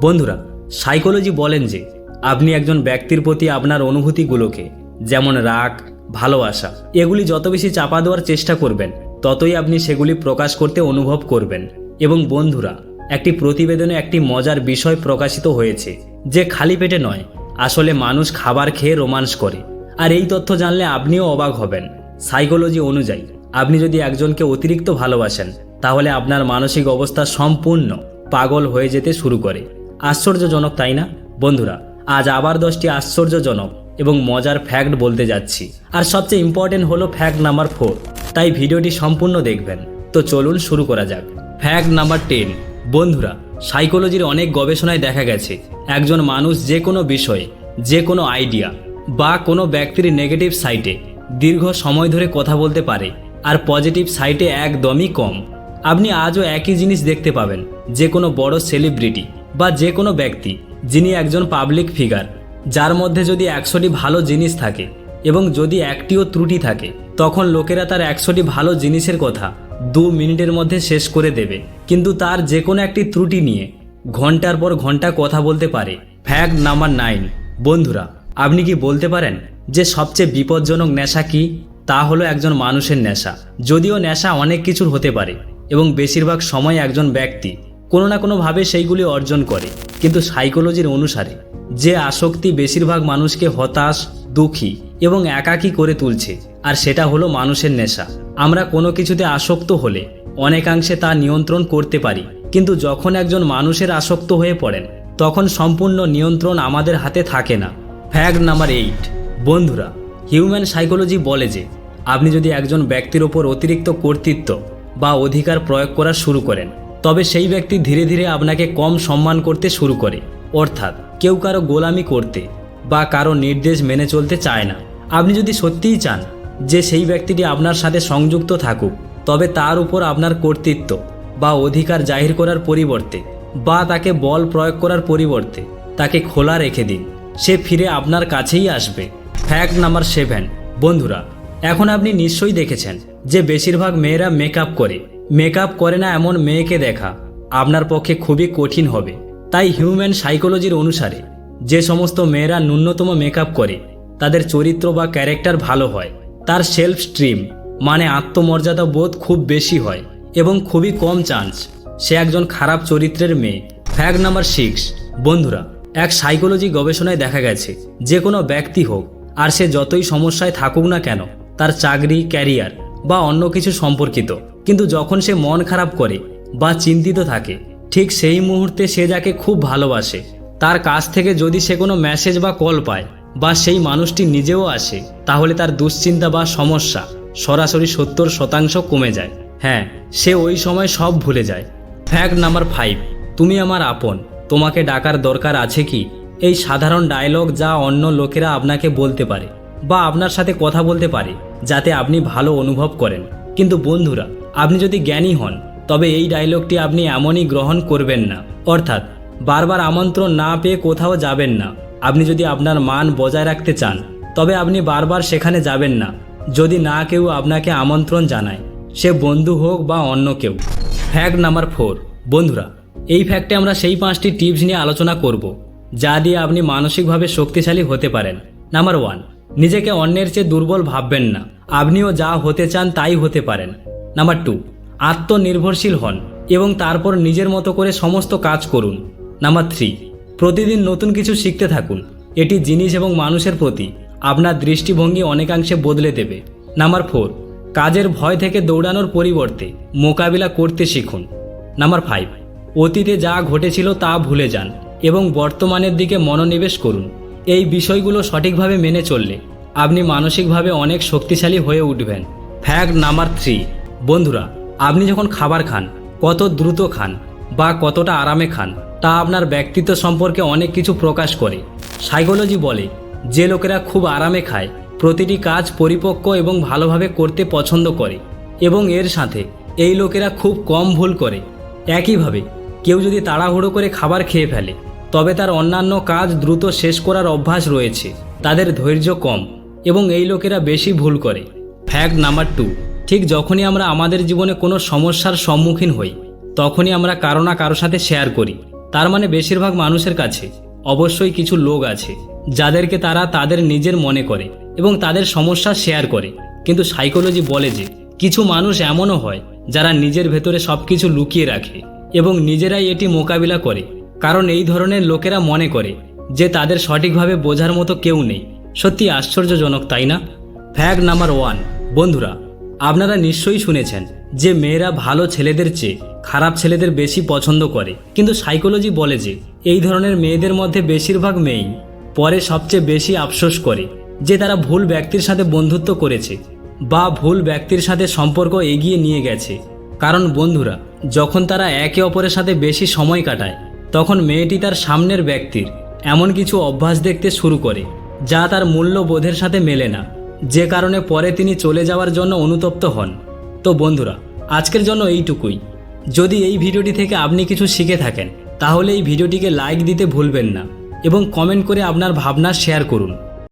বন্ধুরা সাইকোলজি বলেন যে আপনি একজন ব্যক্তির প্রতি আপনার অনুভূতিগুলোকে, যেমন রাগ, ভালোবাসা, এগুলি যত বেশি চাপা দেওয়ার চেষ্টা করবেন, ততই আপনি সেগুলি প্রকাশ করতে অনুভব করবেন। এবং বন্ধুরা, একটি প্রতিবেদনে একটি মজার বিষয় প্রকাশিত হয়েছে, যে খালি পেটে নয়, আসলে মানুষ খাবার খেয়ে রোমান্স করে। আর এই তথ্য জানলে আপনিও অবাক হবেন। সাইকোলজি অনুযায়ী, আপনি যদি একজনকে অতিরিক্ত ভালোবাসেন, তাহলে আপনার মানসিক অবস্থা সম্পূর্ণ পাগল হয়ে যেতে শুরু করে। আশ্চর্যজনক তাই না? বন্ধুরা, আজ আবার দশটি আশ্চর্যজনক এবং মজার ফ্যাক্ট বলতে যাচ্ছি। আর সবচেয়ে ইম্পর্টেন্ট হলো ফ্যাক্ট নাম্বার ফোর তাই ভিডিওটি সম্পূর্ণ দেখবেন। তো চলুন শুরু করা যাক। ফ্যাক্ট নাম্বার টেন বন্ধুরা সাইকোলজির অনেক গবেষণায় দেখা গেছে, একজন মানুষ যে কোনো বিষয়ে, যে কোনো আইডিয়া বা কোনো ব্যক্তির নেগেটিভ সাইটে দীর্ঘ সময় ধরে কথা বলতে পারে আর পজিটিভ সাইটে একদমই কম। আপনি আজও একই জিনিস দেখতে পাবেন, যে কোনো বড় সেলিব্রিটি বা যে কোনো ব্যক্তি, যিনি একজন পাবলিক ফিগার যার মধ্যে যদি একশোটি ভালো জিনিস থাকে এবং যদি একটিও ত্রুটি থাকে, তখন লোকেরা তার একশোটি ভালো জিনিসের কথা দু মিনিটের মধ্যে শেষ করে দেবে। কিন্তু তার যে কোনো একটি ত্রুটি নিয়ে ঘণ্টার পর ঘণ্টা কথা বলতে পারে। ফ্যাক্ট নাম্বার নাইন বন্ধুরা, আপনি কি বলতে পারেন যে সবচেয়ে বিপজ্জনক নেশা কি? তা হলো একজন মানুষের নেশা। যদিও নেশা অনেক কিছুর হতে পারে এবং বেশিরভাগ সময় একজন ব্যক্তি কোনো না কোনোভাবে সেইগুলি অর্জন করে। কিন্তু সাইকোলজির অনুসারে, যে আসক্তি বেশিরভাগ মানুষকে হতাশ, দুঃখী এবং একাকী করে তুলছে, আর সেটা হলো মানুষের নেশা। আমরা কোনো কিছুতে আসক্ত হলে অনেকাংশে তা নিয়ন্ত্রণ করতে পারি, কিন্তু যখন একজন মানুষের আসক্ত হয়ে পড়েন, তখন সম্পূর্ণ নিয়ন্ত্রণ আমাদের হাতে থাকে না। Fact number eight. বন্ধুরা, হিউম্যান সাইকোলজি বলে যে, আপনি যদি একজন ব্যক্তির ওপর অতিরিক্ত কর্তৃত্ব বা অধিকার প্রয়োগ করা শুরু করেন তবে সেই ব্যক্তি ধীরে ধীরে আপনাকে কম সম্মান করতে শুরু করে। অর্থাৎ কেউ কারও গোলামি করতে বা কারও নির্দেশ মেনে চলতে চায় না। আপনি যদি সত্যিই চান যে সেই ব্যক্তিটি আপনার সাথে সংযুক্ত থাকুক, তবে তার উপর আপনার কর্তৃত্ব বা অধিকার জাহির করার পরিবর্তে বা তাকে বল প্রয়োগ করার পরিবর্তে তাকে খোলা রেখে দিন। সে ফিরে আপনার কাছেই আসবে। ফ্যাক্ট নাম্বার সেভেন বন্ধুরা, এখন আপনি নিশ্চয়ই দেখেছেন যে বেশিরভাগ মেয়েরা মেকআপ করে। মেকআপ করে না এমন মেয়েকে দেখা আপনার পক্ষে খুবই কঠিন হবে। তাই হিউম্যান সাইকোলজির অনুসারে যে সমস্ত মেয়েরা ন্যূনতম মেকআপ করে, তাদের চরিত্র বা ক্যারেক্টার ভালো হয়। তার সেলফ স্ট্রিম মানে আত্মমর্যাদা বোধ খুব বেশি হয় এবং খুবই কম চান্স সে একজন খারাপ চরিত্রের মেয়ে। ফ্যাক্ট নাম্বার সিক্স বন্ধুরা, এক সাইকোলজি গবেষণায় দেখা গেছে, যে কোনো ব্যক্তি হোক, আর সে যতই সমস্যায় থাকুক না কেন, তার চাকরি ক্যারিয়ার বা অন্য কিছু সম্পর্কিত। কিন্তু যখন সে মন খারাপ করে বা চিন্তিত থাকে, ঠিক সেই মুহূর্তে সে যাকে খুব ভালোবাসে, তার কাছ থেকে যদি সে কোনো মেসেজ বা কল পায় বা সেই মানুষটি নিজেও আসে, তাহলে তার দুশ্চিন্তা বা সমস্যা সরাসরি সত্তর শতাংশ কমে যায়। হ্যাঁ সে ওই সময় সব ভুলে যায়। ফ্যাক্ট নাম্বার ফাইভ তুমি আমার আপন, তোমাকে ডাকার দরকার আছে কি? এই সাধারণ ডায়লগ যা অন্য লোকেরা আপনাকে বলতে পারে বা আপনার সাথে কথা বলতে পারে, যাতে আপনি ভালো অনুভব করেন। কিন্তু বন্ধুরা আপনি যদি জ্ঞানী হন, তবে এই ডায়লগটি আপনি এমনই গ্রহণ করবেন না। অর্থাৎ, বারবার আমন্ত্রণ না পেয়ে কোথাও যাবেন না। আপনি যদি আপনার মান বজায় রাখতে চান, তবে আপনি বারবার সেখানে যাবেন না। যদি না কেউ আপনাকে আমন্ত্রণ জানায়, সে বন্ধু হোক বা অন্য কেউ। ফ্যাক্ট নাম্বার ফোর বন্ধুরা, এই ফ্যাক্টে আমরা সেই পাঁচটি টিপস নিয়ে আলোচনা করব, যা দিয়ে আপনি মানসিকভাবে শক্তিশালী হতে পারেন। নাম্বার ওয়ান নিজেকে অন্যের চেয়ে দুর্বল ভাববেন না। আপনিও যা হতে চান তাই হতে পারেন। নাম্বার টু আত্মনির্ভরশীল হন এবং তারপর নিজের মতো করে সমস্ত কাজ করুন। নাম্বার থ্রি প্রতিদিন নতুন কিছু শিখতে থাকুন। এটি জিনিস এবং মানুষের প্রতি আপনার দৃষ্টিভঙ্গি অনেকাংশে বদলে দেবে। নাম্বার ফোর কাজের ভয় থেকে দৌড়ানোর পরিবর্তে মোকাবিলা করতে শিখুন। নাম্বার ফাইভ অতীতে যা ঘটেছিল তা ভুলে যান এবং বর্তমানের দিকে মনোনিবেশ করুন। এই বিষয়গুলো সঠিকভাবে মেনে চললে আপনি মানসিকভাবে অনেক শক্তিশালী হয়ে উঠবেন। ফ্যাক্ট নাম্বার থ্রি বন্ধুরা, আপনি যখন খাবার খান, কত দ্রুত খান বা কতটা আরামে খান, তা আপনার ব্যক্তিত্ব সম্পর্কে অনেক কিছু প্রকাশ করে। সাইকোলজি বলে, যে লোকেরা খুব আরামে খায়, প্রতিটি কাজ পরিপক্ক এবং ভালোভাবে করতে পছন্দ করে। এবং এর সাথে, এই লোকেরা খুব কম ভুল করে। একইভাবে, কেউ যদি তাড়াহুড়ো করে খাবার খেয়ে ফেলে, তবে তার অন্যান্য কাজ দ্রুত শেষ করার অভ্যাস রয়েছে। তাদের ধৈর্য কম এবং এই লোকেরা বেশি ভুল করে। ফ্যাক্ট নাম্বার টু ঠিক যখনই আমরা আমাদের জীবনে কোনো সমস্যার সম্মুখীন হই, তখনই আমরা কারও না কারও সাথে শেয়ার করি। তার মানে বেশিরভাগ মানুষের কাছে অবশ্যই কিছু লোক আছে, যাদেরকে তারা তাদের নিজের মনে করে এবং তাদের সমস্যা শেয়ার করে। কিন্তু সাইকোলজি বলে যে, কিছু মানুষ এমনও হয়, যারা নিজের ভেতরে সব কিছু লুকিয়ে রাখে এবং নিজেরাই এটি মোকাবিলা করে। কারণ এই ধরনের লোকেরা মনে করে যে তাদের সঠিকভাবে বোঝার মতো কেউ নেই। সত্যি আশ্চর্যজনক, তাই না? ফ্যাক্ট নাম্বার ওয়ান বন্ধুরা আপনারা নিশ্চয়ই শুনেছেন যে মেয়েরা ভালো ছেলেদের চেয়ে খারাপ ছেলেদের বেশি পছন্দ করে। কিন্তু সাইকোলজি বলে যে, এই ধরনের মেয়েদের মধ্যে বেশিরভাগ মেয়েই পরে সবচেয়ে বেশি আফসোস করে যে তারা ভুল ব্যক্তির সাথে বন্ধুত্ব করেছে বা ভুল ব্যক্তির সাথে সম্পর্ক এগিয়ে নিয়ে গেছে। কারণ বন্ধুরা, যখন তারা একে অপরের সাথে বেশি সময় কাটায়, তখন মেয়েটি তার সামনের ব্যক্তির এমন কিছু অভ্যাস দেখতে শুরু করে, যা তার মূল্যবোধের সাথে মেলে না। যে কারণে পরে তিনি চলে যাওয়ার জন্য অনুতপ্ত হন। তো বন্ধুরা, আজকের জন্য এইটুকুই। যদি এই ভিডিওটি থেকে আপনি কিছু শিখে থাকেন, তাহলে এই ভিডিওটিকে লাইক দিতে ভুলবেন না এবং কমেন্ট করে আপনার ভাবনা শেয়ার করুন।